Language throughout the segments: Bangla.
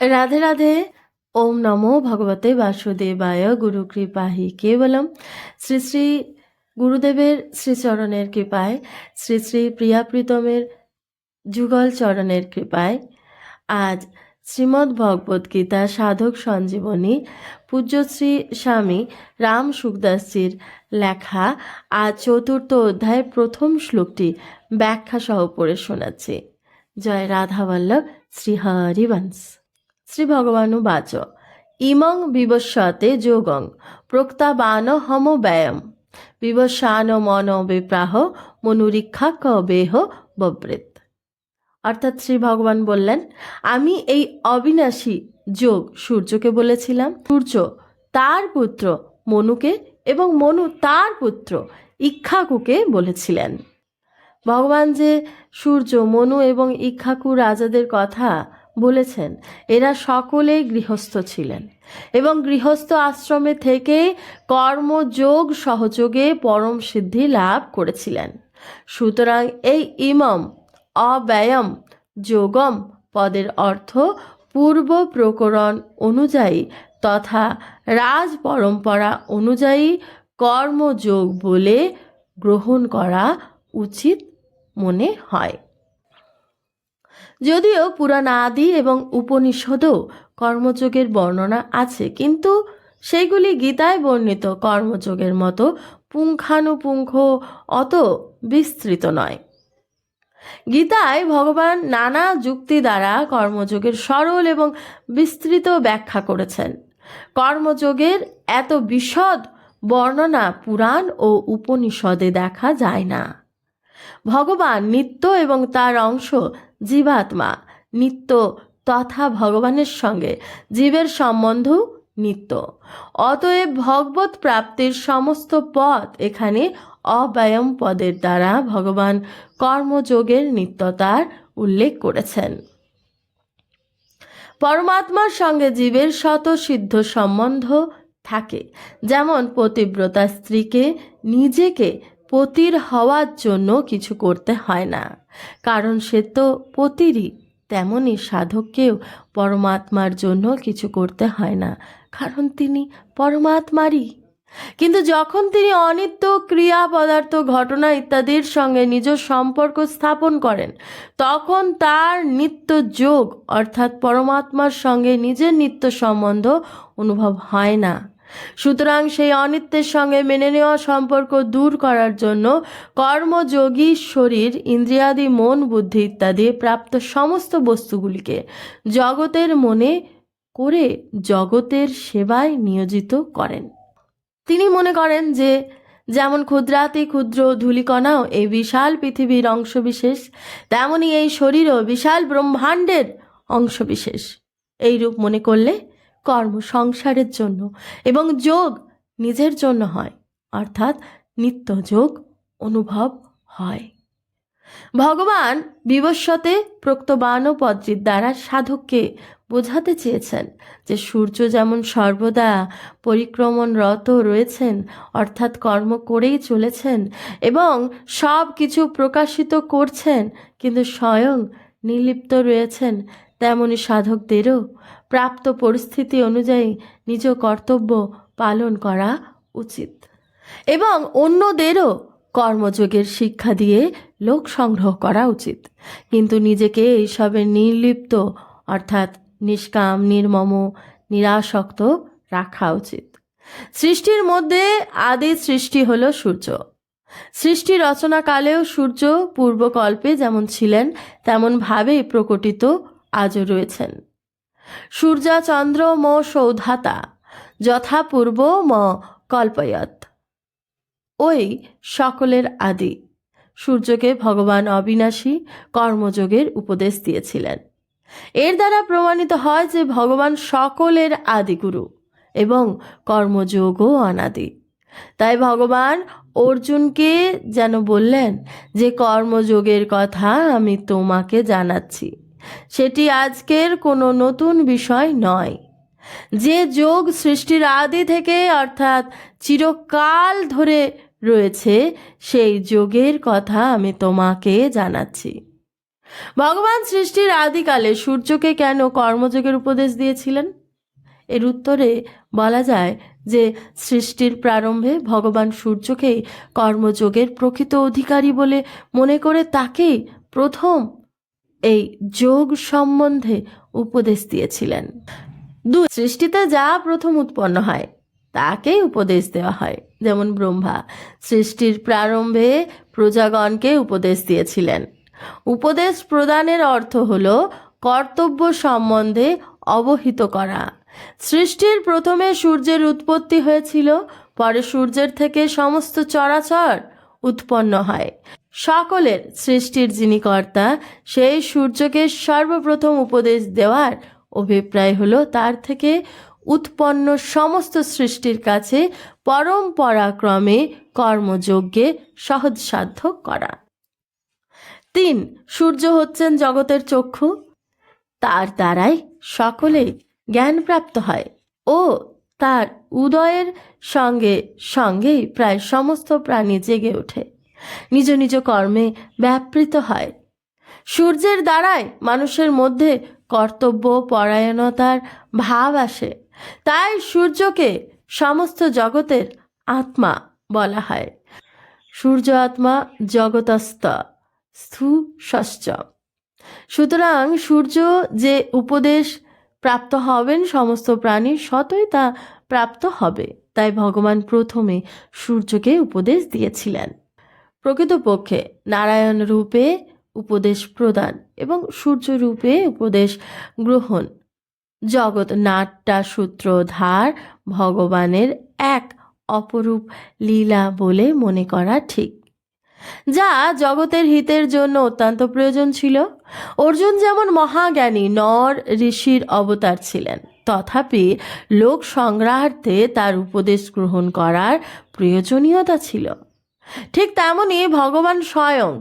রাধে রাধে। ওম নমো ভগবতে বাসুদেবায় গুরু কৃপাহি। কেবলম শ্রী শ্রী গুরুদেবের শ্রীচরণের কৃপায়, শ্রী শ্রী প্রিয়া প্রীতমের যুগল চরণের কৃপায়। আজ শ্রীমদ্ ভগবদ গীতা সাধক সঞ্জীবনী পূজ্যশ্রী স্বামী রাম সুখদাসজির লেখা আজ চতুর্থ অধ্যায়ের প্রথম শ্লোকটি ব্যাখ্যা সহ পড়ে শোনাচ্ছি। জয় রাধাবল্লভ, শ্রী হরিবংশ। শ্রী ভগবানু বাচ। ইমং বিবস্বতে যোগং, প্রক্তাবান হম ব্যয়ম। বিবস্বান মন বিপ্রাহ, মনুরীক্ষা কবেহ বব্রেত। অর্থাৎ শ্রী ভগবান বললেন, আমি এই অবিনাশী যোগ সূর্যকে বলেছিলাম। সূর্য তার পুত্র মনুকে এবং মনু তার পুত্র ইক্ষাকুকে বলেছিলেন। ভগবান যে সূর্য, মনু এবং ইক্ষাকু রাজাদের কথা বলেছেন, এরা সকলেই গৃহস্থ ছিলেন এবং গৃহস্থ আশ্রমে থেকে কর্মযোগ সহযোগে পরম সিদ্ধি লাভ করেছিলেন। সুতরাং এই ইমম, অব্যয়ম, যোগম পদের অর্থ পূর্ব প্রকরণ অনুযায়ী তথা রাজ পরম্পরা অনুযায়ী কর্মযোগ বলে গ্রহণ করা উচিত মনে হয়। যদিও পুরাণ আদি এবং উপনিষদও কর্মযোগের বর্ণনা আছে, কিন্তু সেগুলি গীতায় বর্ণিত কর্মযোগের মতো পুঙ্খানুপুঙ্খ অত বিস্তৃত নয়। গীতায় ভগবান নানা যুক্তি দ্বারা কর্মযোগের সরল এবং বিস্তৃত ব্যাখ্যা করেছেন। কর্মযোগের এত বিশদ বর্ণনা পুরাণ ও উপনিষদে দেখা যায় না। ভগবান নিত্য এবং তার অংশ জীবাত্মা, নিত্য তথা ভগবানের সঙ্গে জীবের সম্বন্ধ নিত্য। অতএব ভগবত প্রাপ্তির সমস্ত পথ এখানে অব্যয়ম পদের দ্বারা ভগবান কর্মযোগের নিত্যতার উল্লেখ করেছেন। পরমাত্মার সঙ্গে জীবের শত সিদ্ধ সম্বন্ধ থাকে। যেমন পতিব্রতা স্ত্রীকে নিজেকে পতির হওয়ার জন্য কিছু করতে হয় না। কারণ সে তো পতিরই তেমনই সাধককেও পরমাত্মার জন্য কিছু করতে হয় না, কারণ তিনি পরমাত্মারই। কিন্তু যখন তিনি অনিত্য, ক্রিয়া পদার্থ, ঘটনা ইত্যাদির সঙ্গে নিজ সম্পর্ক স্থাপন করেন, তখন তার নিত্য যোগ অর্থাৎ পরমাত্মার সঙ্গে নিজের নিত্য সম্বন্ধ অনুভব হয় না। সুতরাং সেই অনিত্যের সঙ্গে মেনে নেওয়া সম্পর্ক দূর করার জন্য কর্মযোগী শরীর, ইন্দ্রিয়াদি, মন, বুদ্ধি ইত্যাদি প্রাপ্ত সমস্ত বস্তুগুলিকে জগতের মনে করে জগতের সেবায় নিয়োজিত করেন। তিনি মনে করেন যে, যেমন ক্ষুদ্রাতি, ক্ষুদ্র, ধূলিকণাও এই বিশাল পৃথিবীর অংশবিশেষ, তেমনি এই শরীরও বিশাল ব্রহ্মাণ্ডের অংশবিশেষ। এইরূপ মনে করলে কর্ম সংসারের জন্য এবং যোগ নিজের জন্য হয়, অর্থাৎ নিত্য যোগ অনুভব হয়। ভগবান বিবস্বতে প্রক্তবান পদ্রির দ্বারা সাধককে বোঝাতে চেয়েছেন যে সূর্য যেমন সর্বদা পরিক্রমণরত রয়েছেন, অর্থাৎ কর্ম করেই চলেছেন এবং সব কিছু প্রকাশিত করছেন, কিন্তু স্বয়ং নির্লিপ্ত রয়েছেন তেমনি সাধকদেরও প্রাপ্ত পরিস্থিতি অনুযায়ী নিজ কর্তব্য পালন করা উচিত। এবং অন্যদেরও কর্মযোগের শিক্ষা দিয়ে লোক সংগ্রহ করা উচিত। কিন্তু নিজেকে এইসবে নির্লিপ্ত, অর্থাৎ নিষ্কাম, নির্মম, নিরাসক্ত রাখা উচিত। সৃষ্টির মধ্যে আদি সৃষ্টি হলো সূর্য। সৃষ্টি রচনাকালেও সূর্য পূর্বকল্পে যেমন ছিলেন, তেমনভাবেই প্রকটিত আজও রয়েছেন। সূর্যা, চন্দ্র, ম, সৌধাতা যথাপূর্ব ম, কল্পয়ত। ওই সকলের আদি। সূর্যকে ভগবান অবিনাশী কর্মযোগের উপদেশ দিয়েছিলেন। এর দ্বারা প্রমাণিত হয় যে ভগবান সকলের আদিগুরু এবং কর্মযোগও অনাদি। তাই ভগবান অর্জুনকে যেন বললেন যে, কর্মযোগের কথা আমি তোমাকে জানাচ্ছি। সেটি আজকের কোনো নতুন বিষয় নয়। যে যোগ সৃষ্টির আদি থেকে, অর্থাৎ চিরকাল ধরে রয়েছে, সেই যোগের কথা আমি তোমাকে জানাচ্ছি। ভগবান সৃষ্টির আদিকালে সূর্যকে কেন কর্মযোগের উপদেশ দিয়েছিলেন? এর উত্তরে বলা যায় যে, সৃষ্টির প্রারম্ভে ভগবান সূর্যকেই কর্মযোগের প্রকৃত অধিকারী বলে মনে করে তাকেই প্রথম এই যোগ সম্বন্ধে উপদেশ দিয়েছিলেন। দুই, সৃষ্টিতে যা প্রথম উৎপন্ন হয়, তাকেই উপদেশ দেওয়া হয়। যেমন ব্রহ্মা সৃষ্টির প্রারম্ভে প্রজাগণকে উপদেশ দিয়েছিলেন। উপদেশ প্রদানের অর্থ হল কর্তব্য সম্বন্ধে অবহিত করা। সৃষ্টির প্রথমে সূর্যের উৎপত্তি হয়েছিল, পরে সূর্যের থেকে সমস্ত চরাচর উৎপন্ন হয়। সকলের সৃষ্টির যিনি কর্তা, সেই সূর্যকে সর্বপ্রথম উপদেশ দেওয়ার অভিপ্রায় হলো তার থেকে উৎপন্ন সমস্ত সৃষ্টির কাছে পরম্পরাক্রমে কর্মযজ্ঞে সহজসাধ্য করা। তিন, সূর্য হচ্ছেন জগতের চক্ষু। তার দ্বারাই সকলেই জ্ঞানপ্রাপ্ত হয় ও তার উদয়ের সঙ্গে সঙ্গেই প্রায় সমস্ত প্রাণী জেগে ওঠে। নিজ নিজ কর্মে ব্যাপৃত হয়। সূর্যের দ্বারাই মানুষের মধ্যে কর্তব্য পরায়ণতার ভাব আসে। তাই সূর্যকে সমস্ত জগতের আত্মা বলা হয়। সূর্য আত্মা জগতস্থ স্থু ষষ্ঠ সুতরাং সূর্য যে উপদেশ প্রাপ্ত হবেন সমস্ত প্রাণীর সতই তা প্রাপ্ত হবে। তাই ভগবান প্রথমে সূর্যকে উপদেশ দিয়েছিলেন। প্রকৃতপক্ষে নারায়ণ রূপে উপদেশ প্রদান এবং সূর্য রূপে উপদেশ গ্রহণ। জগৎ নাট্যা সূত্রধার ভগবানের এক অপরূপ লীলা বলে মনে করা ঠিক। যা জগতের হিতের জন্য অত্যন্ত প্রয়োজন ছিল। অর্জুন যেমন মহাজ্ঞানী, নর ঋষির অবতার ছিলেন, তথাপি লোক সংগ্রহার্থে তার উপদেশ গ্রহণ করার প্রয়োজনীয়তা ছিল। ঠিক তেমনই ভগবান স্বয়ং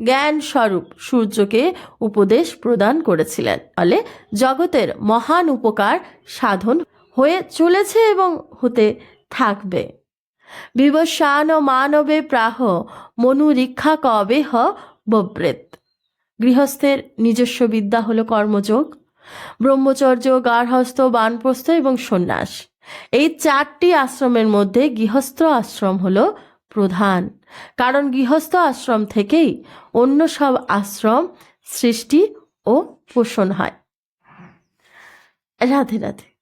জ্ঞান স্বরূপ সূর্যকে উপদেশ প্রদান করেছিলেন। ফলে জগতের মহান উপকার সাধন হয়ে চলেছে এবং হতে থাকবে। বিবস্বান মানবে প্রাহ মনুরীক্ষা কবে হ বব্রেত। গৃহস্থের নিজস্ব বিদ্যা হলো কর্মযোগ। ব্রহ্মচর্য গার্হস্থ বানপ্রস্থ এবং সন্ন্যাস। এই চারটি আশ্রমের মধ্যে গৃহস্থ আশ্রম হলো প্রধান। কারণ গৃহস্থ আশ্রম থেকেই অন্য সব আশ্রম সৃষ্টি ও পোষণ হয়। রাধে রাধে।